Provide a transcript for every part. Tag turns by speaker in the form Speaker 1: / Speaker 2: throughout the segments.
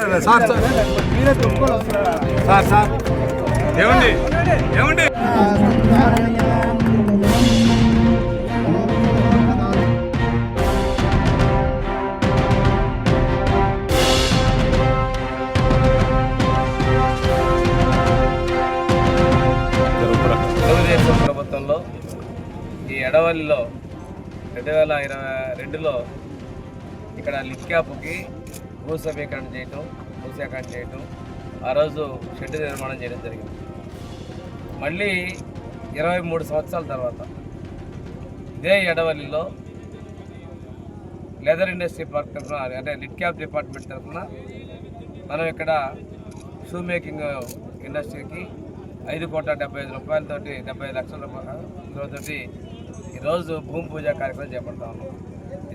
Speaker 1: Sir sir sir. ఏమండి? ఏమండి?
Speaker 2: తెలుగుదేశం ప్రభుత్వంలో ఈ ఎడవల్లిలో రెండు వేల ఇరవై రెండులో ఇక్కడ లిక్యాప్కి భూ సమీకరణ చేయటం భూసేకరణ చేయటం ఆ రోజు షెడ్ నిర్మాణం చేయడం జరిగింది. మళ్ళీ ఇరవై మూడు సంవత్సరాల తర్వాత ఇదే ఎడవల్లిలో లెదర్ ఇండస్ట్రీ పార్క్ తరఫున అంటే లిట్ క్యాప్ డిపార్ట్మెంట్ తరఫున మనం ఇక్కడ షూ మేకింగ్ ఇండస్ట్రీకి ఐదు కోట్ల డెబ్బై ఐదు రూపాయలతోటి డెబ్బై ఐదు లక్షల రూపాయలతోటి ఈరోజు భూమి పూజ కార్యక్రమం చేపడతా ఉన్నాం.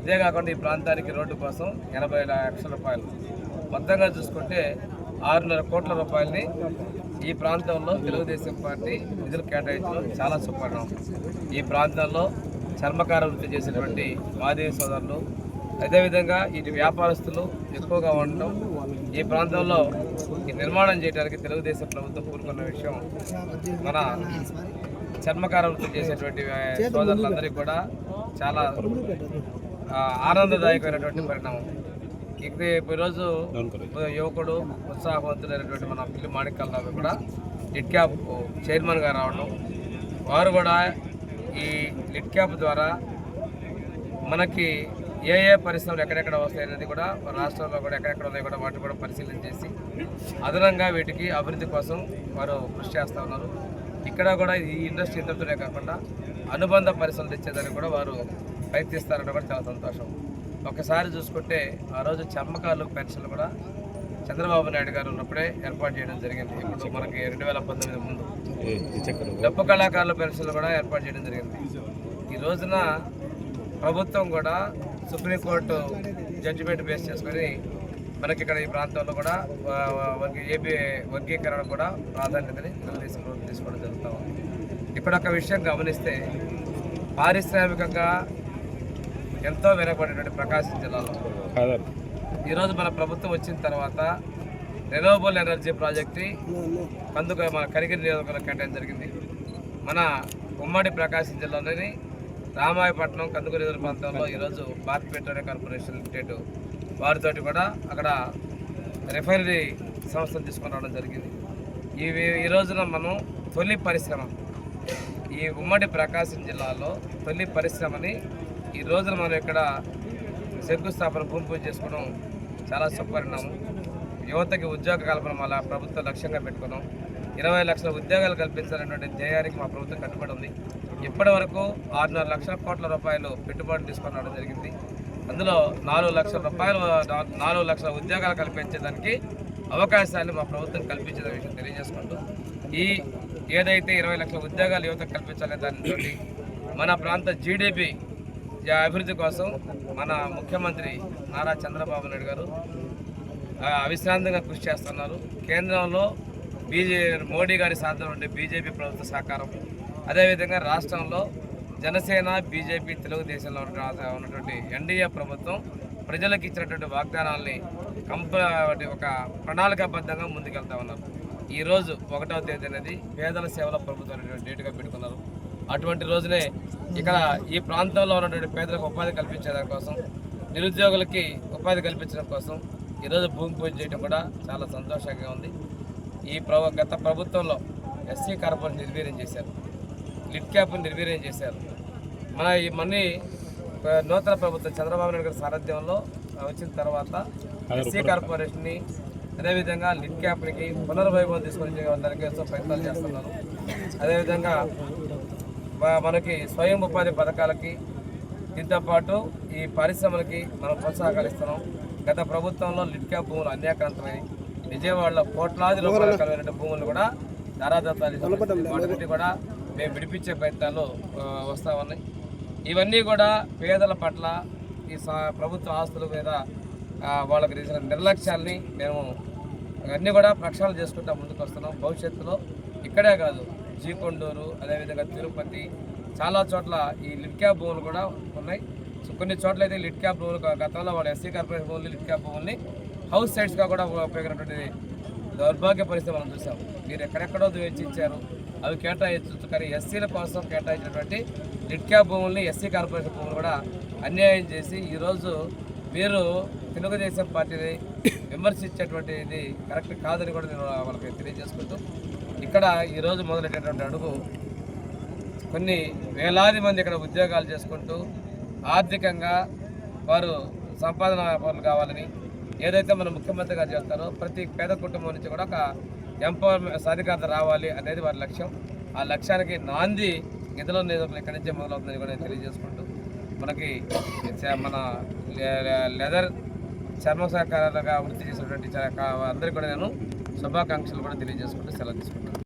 Speaker 2: ఇదే కాకుండా ఈ ప్రాంతానికి రోడ్డు కోసం ఎనభై లక్షల రూపాయలు. మొత్తంగా చూసుకుంటే ఆరున్నర కోట్ల రూపాయలని ఈ ప్రాంతంలో తెలుగుదేశం పార్టీ నిధులు కేటాయించడం చాలా సుపర్ణం. ఈ ప్రాంతంలో చర్మకార వృత్తి చేసేటువంటి మాదేవి సోదరులు అదేవిధంగా ఇటు వ్యాపారస్తులు ఎక్కువగా ఉండటం ఈ ప్రాంతంలో ఈ నిర్మాణం చేయడానికి తెలుగుదేశం ప్రభుత్వం కూరుకున్న విషయం. మన చర్మకార వృత్తి చేసేటువంటి సోదరులందరికీ కూడా చాలా ఆనందదాయకమైనటువంటి పరిణామం. ఇక ఈరోజు యువకుడు ఉత్సాహవంతులైనటువంటి మన పిల్లి మాణిక్యాలరావు కూడా లిట్ క్యాప్ చైర్మన్గా రావడం. వారు కూడా ఈ లిట్ క్యాప్ ద్వారా మనకి ఏ ఏ పరిశ్రమలు ఎక్కడెక్కడ వస్తాయి అనేది కూడా రాష్ట్రంలో కూడా ఎక్కడెక్కడ ఉన్నాయో కూడా వాటిని కూడా పరిశీలన చేసి అదనంగా వీటికి అభివృద్ధి కోసం వారు కృషి చేస్తూ ఉన్నారు. ఇక్కడ కూడా ఈ ఇండస్ట్రీ ఇంతటితోనే కాకుండా అనుబంధ పరిశ్రమలు తెచ్చేదానికి కూడా వారు ప్రయత్నిస్తారని కూడా చాలా సంతోషం. ఒకసారి చూసుకుంటే ఆ రోజు చర్మకారులకు పెన్షన్లు కూడా చంద్రబాబు నాయుడు గారు ఉన్నప్పుడే ఏర్పాటు చేయడం జరిగింది. ఇప్పుడు మనకి రెండు వేల పంతొమ్మిది ముందు. డప్పు కళాకారుల పెన్షన్లు కూడా ఏర్పాటు చేయడం జరిగింది. ఈ రోజున ప్రభుత్వం కూడా సుప్రీంకోర్టు జడ్జిమెంట్ బేస్ చేసుకొని మనకి ఇక్కడ ఈ ప్రాంతంలో కూడా ఏపీ వర్గీకరణ కూడా ప్రాధాన్యతని తెలుగుదేశం తీసుకోవడం జరుగుతూ ఉంది. ఇక్కడ ఒక విషయం గమనిస్తే పారిశ్రామికంగా ఎంతో వెనకబడినటువంటి ప్రకాశం జిల్లాలో. ఈరోజు మన ప్రభుత్వం వచ్చిన తర్వాత రెనోవబుల్ ఎనర్జీ ప్రాజెక్టు కందుక మన కరిగిరి నియోజకవర్గంలో కేటాయించడం జరిగింది. మన ఉమ్మడి ప్రకాశం జిల్లాలోని రామాయపట్నం కందుకూరు ఎదురు ప్రాంతంలో ఈరోజు భారత్ పెట్రోలియం కార్పొరేషన్ లిమిటెడ్ వారితోటి కూడా అక్కడ రిఫైనరీ సంస్థను తీసుకొని రావడం జరిగింది. ఇవి ఈ రోజున మనం తొలి పరిశ్రమ ఈ ఉమ్మడి ప్రకాశం జిల్లాలో తొలి పరిశ్రమని ఈ రోజున మనం ఇక్కడ శంకుస్థాపన భూమి పూజ చేసుకోవడం చాలా సుపరిణామం. యువతకి ఉద్యోగ కల్పన మన ప్రభుత్వం లక్ష్యంగా పెట్టుకున్నాం. ఇరవై లక్షల ఉద్యోగాలు కల్పించాలన్నటువంటి ధ్యేయానికి మా ప్రభుత్వం కట్టుబడి ఉంది. ఇప్పటి వరకు ఆరున్నర లక్షల కోట్ల రూపాయలు పెట్టుబడులు తీసుకొని రావడం జరిగింది. అందులో నాలుగు లక్షల రూపాయలు నాలుగు లక్షల ఉద్యోగాలు కల్పించేదానికి అవకాశాన్ని మా ప్రభుత్వం కల్పించిన విషయం తెలియజేసుకుంటూ ఈ ఏదైతే ఇరవై లక్షల ఉద్యోగాలు యువతకు కల్పించాలనే దానితో మన ప్రాంత జీడిపి అభివృద్ధి కోసం మన ముఖ్యమంత్రి నారా చంద్రబాబు నాయుడు గారు అవిశ్రాంతంగా కృషి చేస్తున్నారు. కేంద్రంలో బీజే మోడీ గారి సాధన ఉండే బీజేపీ ప్రభుత్వ సహకారం అదేవిధంగా రాష్ట్రంలో జనసేన బీజేపీ తెలుగుదేశంలో ఉన్నటువంటి ఎన్డీఏ ప్రభుత్వం ప్రజలకు ఇచ్చినటువంటి వాగ్దానాల్ని కంప ఒక ప్రణాళికాబద్ధంగా ముందుకెళ్తా ఉన్నారు. ఈరోజు ఒకటవ తేదీ అనేది పేదల సేవల ప్రభుత్వం అనేటువంటి డేటుగా పెట్టుకున్నారు. అటువంటి రోజునే ఇక్కడ ఈ ప్రాంతంలో ఉన్నటువంటి పేదలకు ఉపాధి కల్పించేదాని కోసం నిరుద్యోగులకి ఉపాధి కల్పించడం కోసం ఈరోజు భూమి పూజ చేయడం కూడా చాలా సంతోషంగా ఉంది. ఈ ప్రభు గత ప్రభుత్వంలో ఎస్సీ కార్పొరేషన్ నిర్వీర్యం చేశారు. లిట్ క్యాప్ను నిర్వీర్యం చేశారు. మన ఈ మనీ నూతన ప్రభుత్వం చంద్రబాబు నాయుడు గారి సారథ్యంలో వచ్చిన తర్వాత ఎస్సీ కార్పొరేషన్ని అదేవిధంగా లిట్ క్యాప్కి పునర్వైభవం తీసుకొని దానికి ఎంతో ప్రయత్నాలు చేస్తున్నారు అదేవిధంగా మనకి స్వయం ఉపాధి పథకాలకి దీంతో పాటు ఈ పరిశ్రమలకి మనం ప్రోత్సాహకాలు ఇస్తున్నాం గత ప్రభుత్వంలో లిట్కా భూములు అన్యాక్రాంతమై విజయవాడలో కోట్లాది రూపాయల కలిగిన భూములు కూడా ధారాదత్తాలు వాటి కూడా మేము విడిపించే ప్రయత్నాలు వస్తా ఉన్నాయి. ఇవన్నీ కూడా పేదల పట్ల ఈ ప్రభుత్వ ఆస్తుల మీద వాళ్ళకి చేసిన నిర్లక్ష్యాల్ని మేము అన్నీ కూడా ప్రక్షాళన చేసుకుంటా ముందుకు వస్తున్నాం భవిష్యత్తులో ఇక్కడే కాదు జీకొండూరు అదేవిధంగా తిరుపతి చాలా చోట్ల ఈ లిడ్ క్యాప్ భూములు కూడా ఉన్నాయి. సో కొన్ని చోట్ల అయితే లిడ్ క్యాబ్ భూములు గతంలో వాళ్ళ ఎస్సీ కార్పొరేషన్ భూములు లిడ్ భూముల్ని హౌస్ సైట్స్గా కూడా ఉపయోగమైనటువంటి దౌర్భాగ్య పరిస్థితి మనం చూసాం. మీరు ఎక్కడెక్కడో ద్వేషించారు. అవి కేటాయించవచ్చు కానీ ఎస్సీల కోసం కేటాయించినటువంటి లిడ్ క్యాబ్ భూముల్ని ఎస్సీ కార్పొరేషన్ భూములు కూడా అన్యాయం చేసి ఈరోజు మీరు తెలుగుదేశం పార్టీని విమర్శించేటువంటి ఇది కరెక్ట్ కాదని కూడా నేను వాళ్ళకి తెలియజేసుకుంటూ ఇక్కడ ఈరోజు మొదలైనటువంటి అడుగు కొన్ని వేలాది మంది ఇక్కడ ఉద్యోగాలు చేసుకుంటూ ఆర్థికంగా వారు సంపాదన పనులు కావాలని ఏదైతే మన ముఖ్యమంత్రి గారు చెప్తారో ప్రతి పేద కుటుంబం నుంచి కూడా ఒక ఎంపవర్మెంట్ సాధికారత రావాలి అనేది వారి లక్ష్యం. ఆ లక్ష్యానికి నాంది నిధుల నిధులు ఇక్కడి నుంచే మొదలవుతుందని కూడా తెలియజేసుకుంటూ మనకి మన లెదర్ చర్మ సహకారాలుగా వృత్తి చేసినటువంటి అందరికీ కూడా నేను శుభాకాంక్షలు కూడా తెలియజేసుకుంటూ సెలవు తీసుకుంటాను